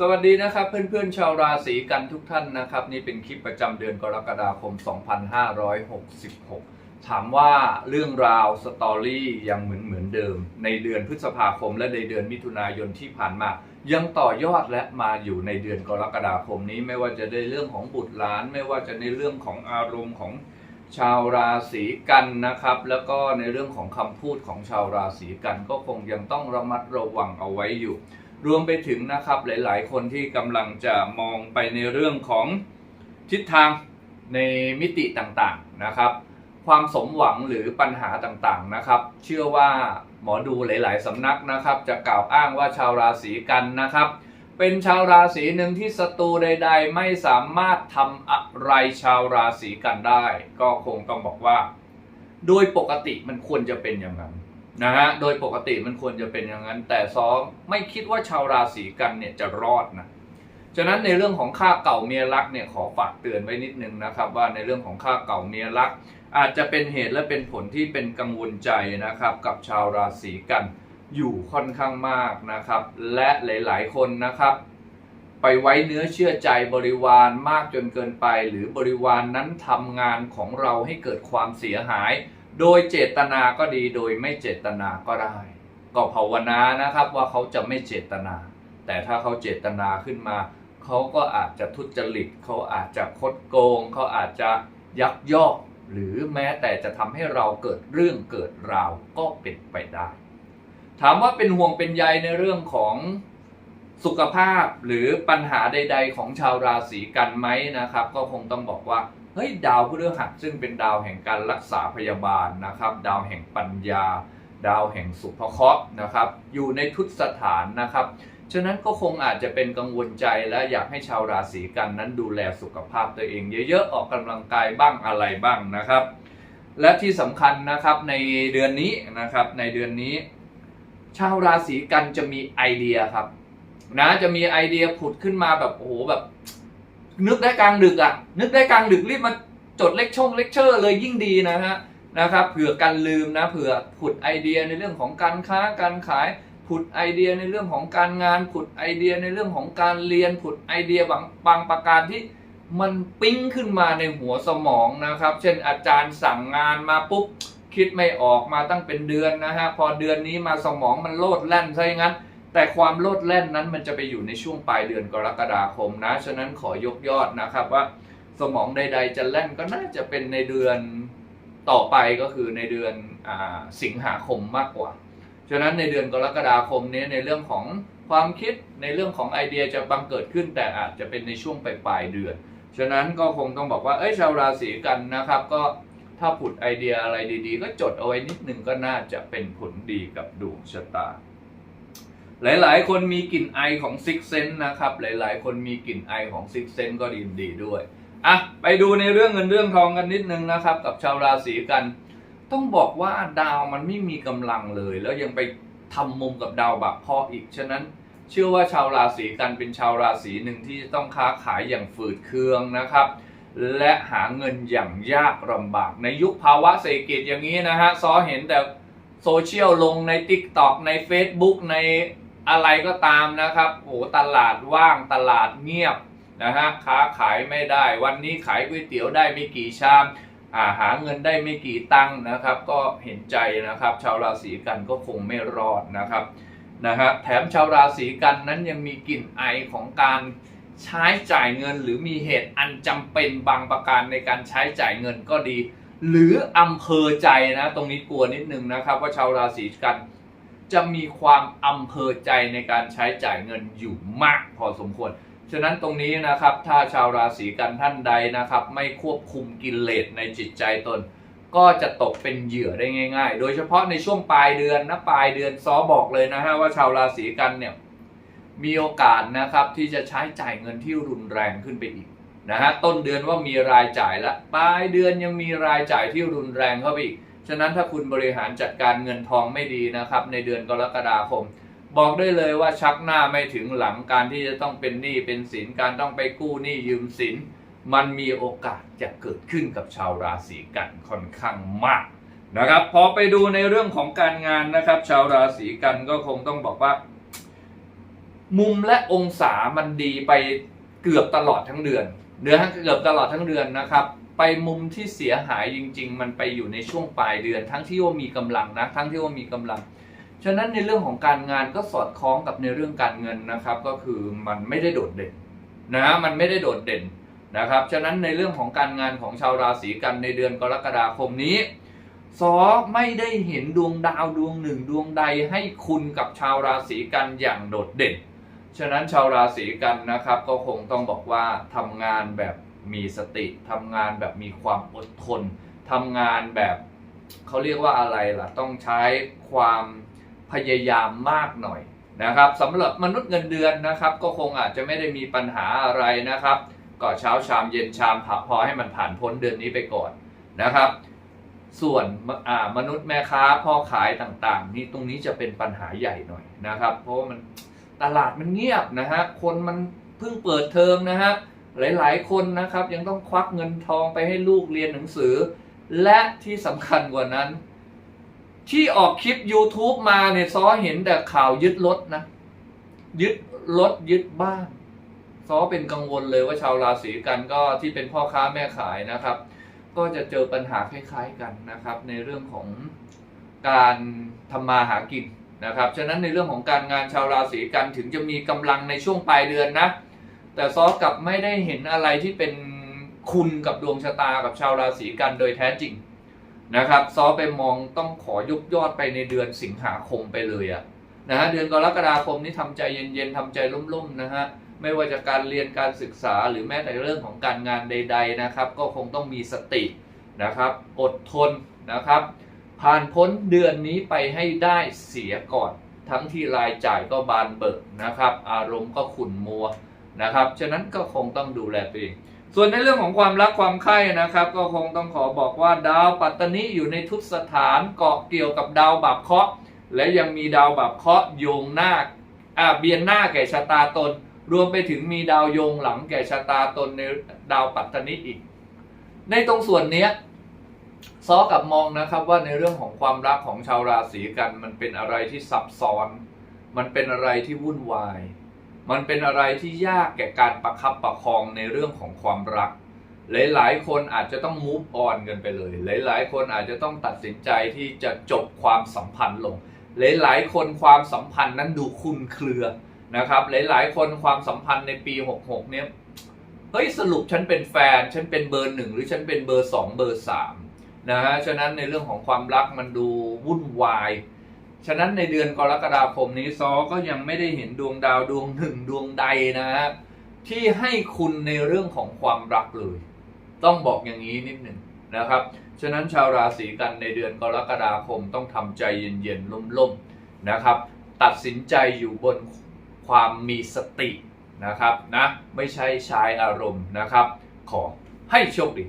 สวัสดีนะครับเพื่อนๆชาวราศีกันทุกท่านนะครับ นี่เป็นคลิปประจำเดือนกรกฎาคม 2566 ถามว่าเรื่องราวสตอรี่ยังเหมือนเหมือนเดิม ในเดือนพฤษภาคมและในเดือนมิถุนายนที่ผ่านมา ยังต่อยอดและมาอยู่ในเดือนกรกฎาคมนี้ไม่ว่าจะในเรื่องของบุตรหลาน ไม่ว่าจะในเรื่องของอารมณ์ของชาวราศีกันนะครับ แล้วก็ในเรื่องของคำพูดของชาวราศีกันก็คงยังต้องระมัดระวังเอาไว้อยู่ รวมไปถึงนะครับหลาย ๆ คนที่กำลังจะมองไปในเรื่องของทิศทางในมิติต่างๆนะครับ ความสมหวังหรือปัญหาต่างๆนะครับ เชื่อว่าหมอดูหลาย ๆสำนักนะครับ จะกล่าวอ้างว่าชาวราศีกันนะครับ เป็นชาวราศีหนึ่งที่ศัตรูใด ๆ ไม่สามารถทำอะไรชาวราศีกันได้ ก็คงต้องบอกว่า โดยปกติมันควรจะเป็นอย่างนั้น นะฮะโดยปกติมันควรจะเป็นอย่างนั้น แต่ซ้อมไม่คิดว่าชาวราศีกันเนี่ยจะรอดนะฉะนั้นในเรื่องของค่าเก่าเมียรักเนี่ยขอฝากเตือนไว้นิดนึงนะครับ ว่าในเรื่องของค่าเก่าเมียรัก อาจจะเป็นเหตุและเป็นผลที่เป็นกังวลใจนะครับ กับชาวราศีกันอยู่ค่อนข้างมากนะครับ และหลาย ๆ คนนะครับ ไปไว้เนื้อเชื่อใจบริวารมากจนเกินไป หรือบริวารนนั้นทำงานของเราให้เกิดความเสียหาย โดยเจตนาก็ดีโดยไม่เจตนาก็ได้ ก็ภาวนานะครับว่าเขาจะไม่เจตนา แต่ถ้าเขาเจตนาขึ้นมา เขาก็อาจจะทุจริตเขาอาจจะคดโกง เขาอาจจะยักยอก หรือแม้แต่จะทำให้เราเกิดเรื่องเกิดราวก็เป็นไปได้ ถามว่าเป็นห่วงเป็นใยในเรื่องของสุขภาพหรือปัญหาใด ๆ ของชาวราศีกันไหมนะครับ ก็คงต้องบอกว่า เฮ้ยดาวพฤหัสซึ่งเป็นดาวแห่งการรักษาพยาบาลนะครับ ดาวแห่งปัญญา ดาวแห่งสุภเคราะห์นะครับ อยู่ในทุตสถานนะครับฉะนั้นก็คงอาจจะเป็นกังวลใจและอยากให้ชาวราศีกันนั้นดูแลสุขภาพตัวเอง เยอะๆออกกำลังกายบ้างอะไรบ้างนะครับ และที่สำคัญนะครับในเดือนนี้นะครับในเดือนนี้ ชาวราศีกันจะมีไอเดียครับนะจะมีไอเดียผุดขึ้นมาแบบโอ้โหแบบ นึกได้กลางดึกอะ่ะ นึกได้กลางดึกรีบมาจดเลคช่องเลคเชอร์เลยยิ่งดีนะฮะนะครับเผื่อกันลืมนะเผื่อผุดไอเดียในเรื่องของการค้าการขายผุดไอเดียในเรื่องของการงานผุดไอเดียในเรื่องของการเรียนผุดไอเดียบางบางประการที่มันปิ้งขึ้นมาในหัวสมองนะครับ เช่นอาจารย์สั่งงานมาปุ๊บคิดไม่ออกมาตั้งเป็นเดือนนะฮะพอเดือนนี้มาสมองมันโลดแล่นซะอย่างนั้น แต่ความโลดแล่นนั้นมันจะไปอยู่ในช่วงปลายเดือนกรกฎาคมนะ ฉะนั้นขอยกยอดนะครับว่าสมองใด ๆ จะแล่นก็น่าจะเป็นในเดือนต่อไปก็คือในเดือนอสิงหาคมมากกว่า ฉะนั้นในเดือนกรกฎาคมนี้ในเรื่องของความคิดในเรื่องของไอเดียจะบังเกิดขึ้น แต่อาจจะเป็นในช่วงปลายเดือน ฉะนั้นก็คงต้องบอกว่าเอ้ยชาวราศีกันนะครับ ก็ถ้าผุดไอเดียอะไรดีๆ ก็จดเอาไว้นิดนึงก็น่าจะเป็นผลดีกับดวงชะตา หลายๆ คนมีกลิ่นไอของซิกเซนนะครับ หลายๆ คนมีกลิ่นไอของซิกเซนก็ดีดีด้วยอะไปดูในเรื่องเงินเรื่องทองกันนิดนึงนะครับ กับชาวราศีกัน ต้องบอกว่าดาวมันไม่มีกำลังเลย แล้วยังไปทำมุมกับดาวบักพออีก ฉะนั้น เชื่อว่าชาวราศีกันเป็นชาวราศีหนึ่งที่ต้องค้าขายอย่างฝืดเคืองนะครับ และหาเงินอย่างยากลำบาก ในยุคภาวะเศรษฐกิจอย่างนี้นะฮะซอเห็นแต่โซเชียลลงใน t ิ k t o k ใน Facebook ใน อะไรก็ตามนะครับโอ้ตลาดว่างตลาดเงียบนะฮะค้าขายไม่ได้ วันนี้ขายก๋วยเตี๋ยวได้ไม่กี่ชามอาหาเงินได้ไม่กี่ตังค์นะครับ ก็เห็นใจนะครับ ชาวราศีกันก็คงไม่รอดนะครับนะฮะแถมชาวราศีกันนั้นยังมีกลิ่นไอของการใช้จ่ายเงิน หรือมีเหตุอันจำเป็นบางประการในการใช้จ่ายเงินก็ดี หรืออำเภอใจนะ ตรงนี้กลัวนิดนึงนะครับ ว่าชาวราศีกัน จะมีความอำเภอใจในการใช้จ่ายเงินอยู่มากพอสมควร ฉะนั้นตรงนี้นะครับถ้าชาวราศีกันท่านใดนะครับ ไม่ควบคุมกิเลสในจิตใจตน ก็จะตกเป็นเหยื่อได้ง่าย ๆ โดยเฉพาะในช่วงปลายเดือนนะปลายเดือนซอบอกเลยนะฮะว่าชาวราศีกันเนี่ยมีโอกาสนะครับที่จะใช้จ่ายเงินที่รุนแรงขึ้นไปอีกนะฮะต้นเดือนว่ามีรายจ่ายแล้วปลายเดือนยังมีรายจ่ายที่รุนแรงเข้าไปอีก ฉะนั้นถ้าคุณบริหารจัดการเงินทองไม่ดีนะครับ ในเดือนกรกฎาคม บอกได้เลยว่าชักหน้าไม่ถึงหลังการที่จะต้องเป็นหนี้เป็นสินการต้องไปกู้หนี้ยืมสิน มันมีโอกาสจะเกิดขึ้นกับชาวราศีกันค่อนข้างมากนะครับพอไปดูในเรื่องของการงานนะครับ ชาวราศีกันก็คงต้องบอกว่า มุมและองศามันดีไปเกือบตลอดทั้งเดือนเดือนเกือบตลอดทั้งเดือนนะครับ ไปมุมที่เสียหายจริง ๆ มันไปอยู่ในช่วงปลายเดือน ทั้งที่ว่ามีกำลังนะทั้งที่ว่ามีกำลัง ฉะนั้นในเรื่องของการงานก็สอดคล้องกับในเรื่องการเงินนะครับ ก็คือมันไม่ได้โดดเด่นนะมันไม่ได้โดดเด่นนะครับฉะนั้นในเรื่องของการงานของชาวราศีกันในเดือนกรกฎาคมนี้ซอไม่ได้เห็นดวงดาวดวงหนึ่งดวงใดให้คุณกับชาวราศีกันอย่างโดดเด่น ฉะนั้นชาวราศีกันนะครับก็คงต้องบอกว่าทำงานแบบ มีสติทำงานแบบมีความอดทนทำงานแบบเขาเรียกว่าอะไรล่ะ ต้องใช้ความพยายามมากหน่อยนะครับสำหรับมนุษย์เงินเดือนนะครับ ก็คงอาจจะไม่ได้มีปัญหาอะไรนะครับก็เช้าชามเย็นชามพอให้มันผ่านพ้นเดือนนี้ไปก่อนนะครับ ส่วนมนุษย์แม่ค้าพ่อขายต่างๆ นี่ตรงนี้จะเป็นปัญหาใหญ่หน่อยนะครับ เพราะว่ามันตลาดมันเงียบนะฮะคนมันเพิ่งเปิดเทอมนะฮะ หลาย ๆ คนนะครับยังต้องควักเงินทองไปให้ลูกเรียนหนังสือ และที่สำคัญกว่านั้น ที่ออกคลิป YouTube มาเนี่ยซ้อเห็นแต่ข่าวยึดรถนะ ยึดรถยึดบ้านซ้อเป็นกังวลเลยว่าชาวราศีกันก็ที่เป็นพ่อค้าแม่ขายนะครับ ก็จะเจอปัญหาคล้ายๆกันนะครับ ในเรื่องของการทำมาหากินนะครับ ฉะนั้นในเรื่องของการงานชาวราศีกันถึงจะมีกำลังในช่วงปลายเดือนนะ แต่ซอสกับไม่ได้เห็นอะไรที่เป็นคุณกับดวงชะตากับชาวราศีกันโดยแท้จริงนะครับ ซอสไปมองต้องขอยกยอดไปในเดือนสิงหาคมไปเลยอะนะฮะเดือนกรกฎาคมนี้ทำใจเย็นๆทำใจร่มๆนะฮะไม่ว่าจะการเรียนการศึกษาหรือแม้แต่เรื่องของการงานใด ๆนะครับ ก็คงต้องมีสตินะครับ อดทนนะครับ ผ่านพ้นเดือนนี้ไปให้ได้เสียก่อน ทั้งที่รายจ่ายก็บานเบิกนะครับ อารมณ์ก็ขุ่นมัว นะครับ ฉะนั้นก็คงต้องดูแลตัวเอง ส่วนในเรื่องของความรักความใคร่นะครับ ก็คงต้องขอบอกว่าดาวปัตตนิอยู่ในทุตสถานเกาะเกี่ยวกับดาวบาปเคราะห์และยังมีดาวบาปเคราะห์โยงหน้าอาเบียนหน้าแก่ชะตาตน รวมไปถึงมีดาวโยงหลังแก่ชะตาตนในดาวปัตตนิอีก ในตรงส่วนเนี้ยซอกับมองนะครับว่าในเรื่องของความรักของชาวราศีกัน มันเป็นอะไรที่ซับซ้อน มันเป็นอะไรที่วุ่นวาย มันเป็นอะไรที่ยากแก่การประคับประคองในเรื่องของความรัก หลายๆ คนอาจจะต้อง move on กันไปเลย หลายๆ คนอาจจะต้องตัดสินใจที่จะจบความสัมพันธ์ลง หลายๆ คนความสัมพันธ์นั้นดูคลุมเครือนะครับ หลายๆ คนความสัมพันธ์ในปี 66 เนี่ย เฮ้ยสรุปฉันเป็นแฟน ฉันเป็นเบอร์หนึ่งหรือฉันเป็นเบอร์สองเบอร์สามนะฮะ ฉะนั้นในเรื่องของความรักมันดูวุ่นวาย ฉะนั้นในเดือนกรกฎาคมนี้ซอก็ยังไม่ได้เห็นดวงดาวดวงหนึ่งดวงใดนะฮะที่ให้คุณในเรื่องของความรักเลย ต้องบอกอย่างนี้นิดหนึ่งนะครับ ฉะนั้นชาวราศีกันในเดือนกรกฎาคมต้องทำใจเย็นๆล่มๆนะครับ ตัดสินใจอยู่บนความมีสตินะครับนะไม่ใช่ใช้อารมณ์นะครับ ขอให้โชคดี